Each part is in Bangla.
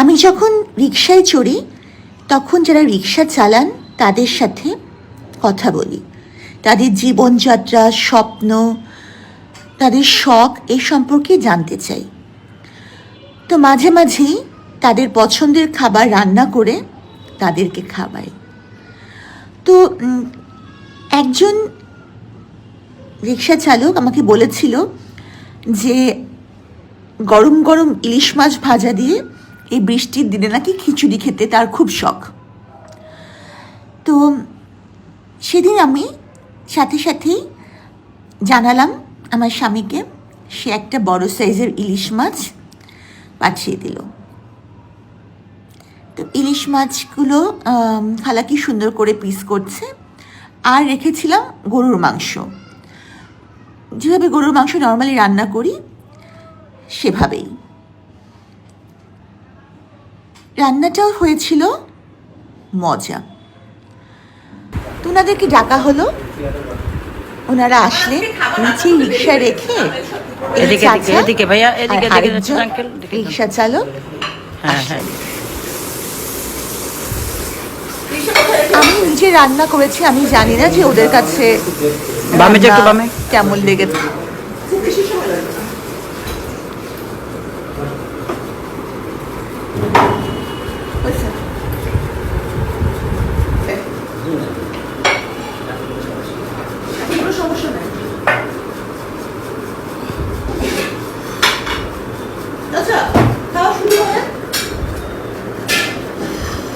আমি যখন রিক্সায় চড়ি, তখন যারা রিক্সা চালান, তাদের সাথে কথা বলি। তাদের জীবনযাত্রা, স্বপ্ন, তাদের শখ এই সম্পর্কে জানতে চাই। তো মাঝে মাঝেই তাদের পছন্দের খাবার রান্না করে তাদেরকে খাওয়াই। তো একজন রিক্সা চালক আমাকে বলেছিল যে, গরম গরম ইলিশ মাছ ভাজা দিয়ে এই বৃষ্টির দিনে নাকি খিচুড়ি খেতে তার খুব শখ। তো সেদিন আমি সাথে সাথেই জানালাম আমার স্বামীকে, সে একটা বড় সাইজের ইলিশ মাছ পাঠিয়ে দিল। তো ইলিশ মাছগুলো খালাকি সুন্দর করে পিস করছে আর রেখেছিলাম গরুর মাংস। যেভাবে গরুর মাংস নর্মালি রান্না করি, সেভাবেই। রান্নাটাও হয়েছিল? মজা। তো ওনাদেরকে ডাকা হলো? ওনারা আসলেন নিচেই রিক্সা রেখে। রিক্সা চালক হ্যাঁ হ্যাঁ। আমি নিজে রান্না করেছি আমি জানি না যে ওদের কাছে। কেমন লেগেছে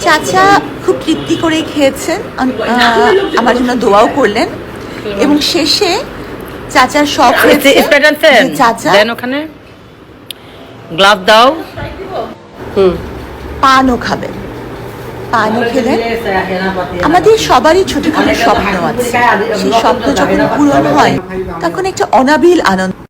চাচা খুব তৃপ্তি করে খেয়েছেন আম- আমার জন্য দোয়াও করলেন। এবং শেষে চাচার শখ হয়েছে চাচা ওখানে। গ্লাভ দাও। হুম। পানও খাবেন। পানও খেলেন। আমাদের সবারই ছোটখাটো স্বপ্ন আছে। সেই স্বপ্ন যখন পূরণ হয় তখন একটা অনাবিল আনন্দ।